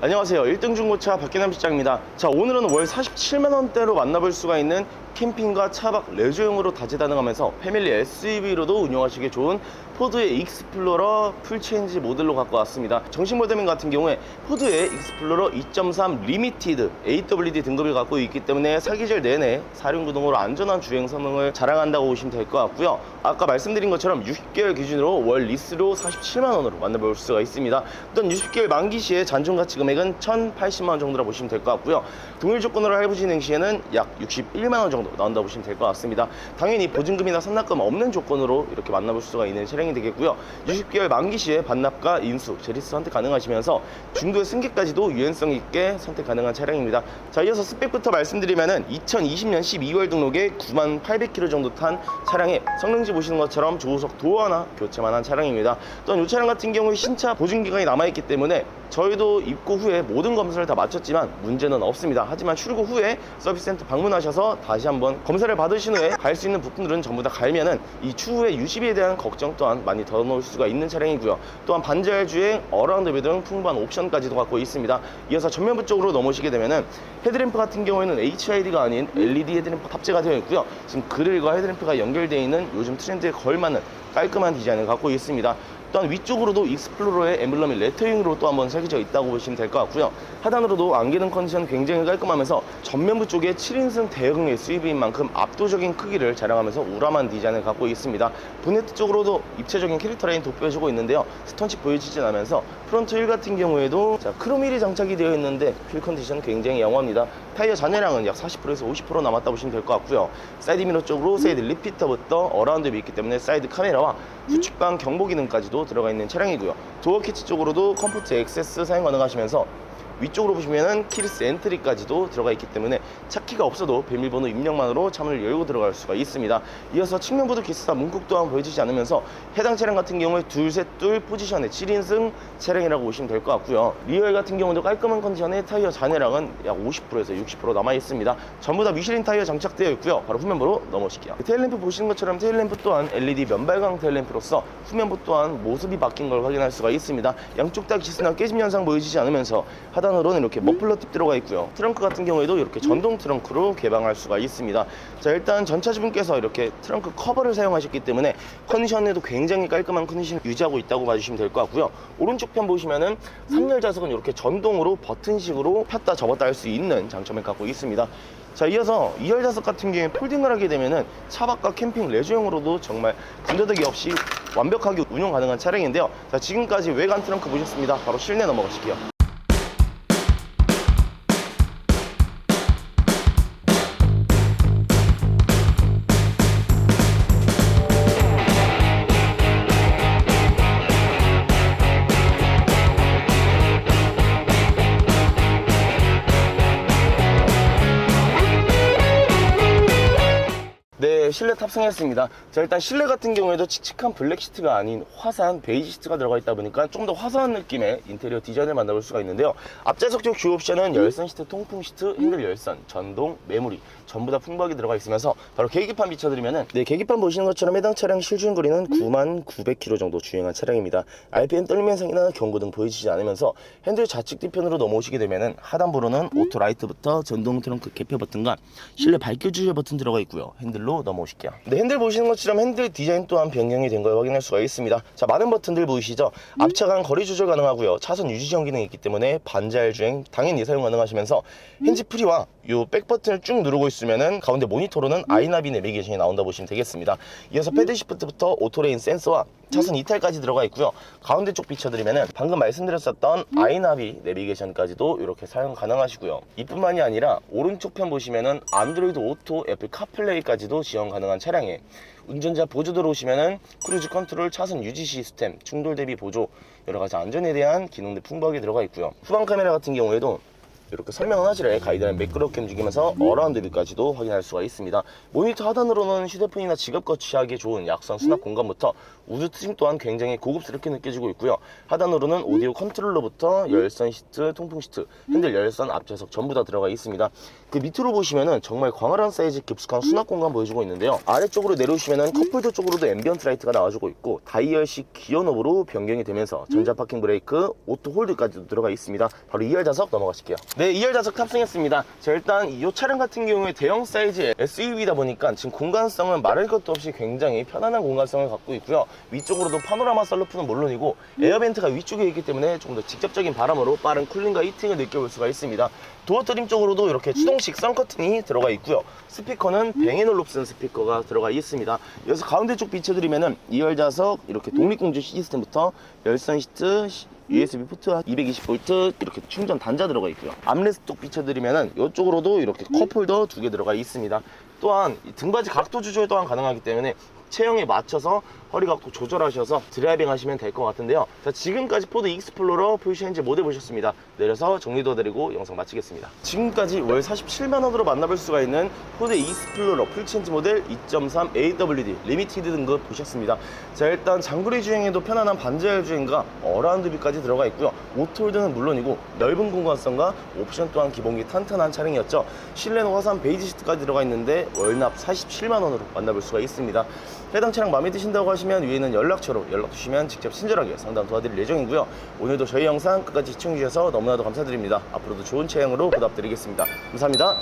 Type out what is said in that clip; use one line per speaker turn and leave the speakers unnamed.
안녕하세요. 1등 중고차 박기남 실장입니다. 자, 오늘은 월 47만 원대로 만나볼 수가 있는 캠핑과 차박 레저용으로 다재다능하면서 패밀리 SUV로도 운영하시기 좋은 포드의 익스플로러 풀체인지 모델로 갖고 왔습니다. 정식 모델명 같은 경우에 포드의 익스플로러 2.3 리미티드 AWD 등급을 갖고 있기 때문에 사계절 내내 사륜구동으로 안전한 주행 성능을 자랑한다고 보시면 될 것 같고요. 아까 말씀드린 것처럼 60개월 기준으로 월 리스로 47만 원으로 만나볼 수가 있습니다. 또한 60개월 만기 시에 잔존 가치 금액은 1,080만 원 정도라 보시면 될 것 같고요. 동일 조건으로 할부 진행 시에는 약 61만 원 정도 나온다 보시면 될 것 같습니다. 당연히 보증금이나 선납금 없는 조건으로 이렇게 만나볼 수가 있는 차량이 되겠고요. 60개월 만기 시에 반납과 인수, 제리스 선택 가능하시면서 중도의 승객까지도 유연성 있게 선택 가능한 차량입니다. 자, 이어서 스펙부터 말씀드리면은 2020년 12월 등록에 9만 800km 정도 탄 차량에 성능지 보시는 것처럼 조수석 도어 하나 교체만 한 차량입니다. 또한 이 차량 같은 경우에 신차 보증 기간이 남아있기 때문에 저희도 입고 후에 모든 검사를 다 마쳤지만 문제는 없습니다. 하지만 출고 후에 서비스 센터 방문하셔서 다시 한번 검사를 받으신 후에 갈 수 있는 부품들은 전부 다 갈면은 이 추후에 유지비에 대한 걱정 또한 많이 덜어놓을 수가 있는 차량이고요. 또한 반절 주행, 어라운드 뷰 등 풍부한 옵션까지도 갖고 있습니다. 이어서 전면부 쪽으로 넘어오시게 되면은 헤드램프 같은 경우에는 HID가 아닌 LED 헤드램프 탑재가 되어 있고요. 지금 그릴과 헤드램프가 연결되어 있는 요즘 트렌드에 걸맞는 깔끔한 디자인을 갖고 있습니다. 또한 위쪽으로도 익스플로러의 엠블럼이 레터링으로 또 한번 새겨져 있다고 보시면 될 것 같고요. 하단으로도 안기능 컨디션 굉장히 깔끔하면서 전면부 쪽에 7인승 대형 SUV인 만큼 압도적인 크기를 자랑하면서 우람한 디자인을 갖고 있습니다. 보네트 쪽으로도 입체적인 캐릭터 라인 돋보여주고 있는데요. 스톤칩 보여지진 않으면서 프론트 휠 같은 경우에도 자, 크롬 휠이 장착이 되어 있는데 휠 컨디션 굉장히 양호합니다. 타이어 잔해량은 약 40%에서 50% 남았다 보시면 될 것 같고요. 사이드 미러 쪽으로 사이드 리피터부터 어라운드 뷰 있기 때문에 사이드 카메라와 후측방 경보 기능까지도 들어가 있는 차량이고요. 도어 키치 쪽으로도 컴포트 액세스 사용 가능하시면서 위쪽으로 보시면은 키리스 엔트리까지도 들어가 있기 때문에 차키가 없어도 비밀번호 입력만으로 차문을 열고 들어갈 수가 있습니다. 이어서 측면부도 기스타 문콕 또한 보여지지 않으면서 해당 차량 같은 경우에 둘 셋 둘 포지션의 7인승 차량이라고 보시면 될 것 같고요. 리얼 같은 경우도 깔끔한 컨디션의 타이어 잔해량은 약 50%에서 60% 남아 있습니다. 전부 다 미슐린 타이어 장착되어 있고요. 바로 후면부로 넘어오실게요. 테일램프 보시는 것처럼 테일램프 또한 LED 면발광 테일램프로서 후면부 또한 모습이 바뀐 걸 확인할 수가 있습니다. 양쪽 다 기스나 깨짐 현상 보여지지 않으면서 하단으로는 이렇게 머플러 팁 들어가 있고요. 트렁크 같은 경우에도 이렇게 전동 트렁크로 개방할 수가 있습니다. 자 일단 전차주분께서 이렇게 트렁크 커버를 사용하셨기 때문에 컨디션에도 굉장히 깔끔한 컨디션을 유지하고 있다고 봐주시면 될 것 같고요. 오른쪽 편 보시면은 3열 좌석은 이렇게 전동으로 버튼식으로 폈다 접었다 할 수 있는 장점을 갖고 있습니다. 자 이어서 2열 좌석 같은 경우에 폴딩을 하게 되면은 차박과 캠핑 레저용으로도 정말 군더더기 없이 완벽하게 운용 가능한 차량인데요. 자 지금까지 외관 트렁크 보셨습니다. 바로 실내 넘어가실게요. 실내 탑승했습니다. 자, 일단 실내 같은 경우에도 칙칙한 블랙 시트가 아닌 화사한 베이지 시트가 들어가 있다 보니까 좀 더 화사한 느낌의 인테리어 디자인을 만나볼 수가 있는데요. 앞좌석 쪽 주요 옵션은 열선 시트, 통풍 시트, 핸들 열선, 전동, 메모리 전부 다 풍부하게 들어가 있으면서 바로 계기판 비춰드리면은 네, 계기판 보시는 것처럼 해당 차량 실주행 거리는 9만 900km 정도 주행한 차량입니다. RPM 떨림 현상이나 경고등 보여지지 않으면서 핸들 좌측 뒤편으로 넘어오시게 되면은 하단부로는 오토 라이트부터 전동 트렁크 개폐 버튼과 실내 조절 버튼 들어가 있고요. 핸들로 넘어오 실게요. 네, 핸들 보시는 것처럼 핸들 디자인 또한 변경이 된 걸 확인할 수가 있습니다. 자, 많은 버튼들 보이시죠? 앞차간 거리 조절 가능하고요. 차선 유지 지원 기능이 있기 때문에 반자율 주행 당연히 사용 가능하시면서 핸즈 프리와 요 백 버튼을 쭉 누르고 있으면은 가운데 모니터로는 아이나비 내비게이션이 나온다 보시면 되겠습니다. 이어서 패드 시프트부터 오토레인 센서와 차선 이탈까지 들어가 있고요. 가운데 쪽 비춰드리면은 방금 말씀드렸었던 아이나비 내비게이션까지도 이렇게 사용 가능하시고요. 이뿐만이 아니라 오른쪽 편 보시면은 안드로이드 오토, 애플 카플레이까지도 지원 가능 한 차량에 운전자 보조도로 오시면은 크루즈 컨트롤, 차선 유지 시스템, 충돌 대비 보조, 여러 가지 안전에 대한 기능들 풍부하게 들어가 있고요. 후방 카메라 같은 경우에도 이렇게 설명 화질에 가이드라인 매끄럽게 움직이면서 어라운드 뷰까지도 확인할 수가 있습니다. 모니터 하단으로는 휴대폰이나 지갑 거치하기 좋은 약선 수납 공간부터 우드 트림 또한 굉장히 고급스럽게 느껴지고 있고요. 하단으로는 오디오 컨트롤러부터 열선 시트, 통풍 시트, 핸들 열선, 앞좌석 전부 다 들어가 있습니다. 그 밑으로 보시면은 정말 광활한 사이즈 깊숙한 수납 공간 보여주고 있는데요. 아래쪽으로 내려오시면은 컵홀더 쪽으로도 앰비언트 라이트가 나와주고 있고 다이얼식 기어 노브로 변경이 되면서 전자 파킹 브레이크, 오토 홀드까지도 들어가 있습니다. 바로 2열 좌석 넘어가실게요. 네, 2열 좌석 탑승했습니다. 자, 일단 이 차량 같은 경우에 대형 사이즈의 SUV다 보니까 지금 공간성은 말할 것도 없이 굉장히 편안한 공간성을 갖고 있고요. 위쪽으로도 파노라마 썬루프는 물론이고 에어벤트가 위쪽에 있기 때문에 조금 더 직접적인 바람으로 빠른 쿨링과 히팅을 느껴볼 수가 있습니다. 도어 트림 쪽으로도 이렇게 추동식 썬커튼이 들어가 있고요. 스피커는 뱅앤올롭슨 스피커가 들어가 있습니다. 여기서 가운데 쪽 비춰드리면은 2열 좌석 이렇게 독립공조 시스템부터 열선 시트 USB 포트 220V 이렇게 충전 단자 들어가 있고요. 암레스트 쪽 비춰드리면은 이쪽으로도 이렇게 컵홀더 두 개 들어가 있습니다. 또한 이 등받이 각도 조절 또한 가능하기 때문에 체형에 맞춰서 허리 각도 조절하셔서 드라이빙 하시면 될 것 같은데요. 자, 지금까지 포드 익스플로러 풀시엔진 모델 보셨습니다. 내려서 정리 도와드리고 영상 마치겠습니다. 지금까지 월 47만 원으로 만나볼 수가 있는 포드 익스플로러 풀체인지 모델 2.3 AWD 리미티드 등급 보셨습니다. 자, 일단 장거리 주행에도 편안한 반자율 주행과 어라운드 뷰까지 들어가 있고요. 오토홀드는 물론이고 넓은 공간성과 옵션 또한 기본기 탄탄한 차량이었죠. 실내는 화산 베이지 시트까지 들어가 있는데 월납 47만 원으로 만나볼 수가 있습니다. 해당 차량 마음에 드신다고 하시면 위에는 연락처로 연락 주시면 직접 친절하게 상담 도와드릴 예정이고요. 오늘도 저희 영상 끝까지 시청해주셔서 너무나도 감사드립니다. 앞으로도 좋은 차량으로 보답드리겠습니다. 감사합니다.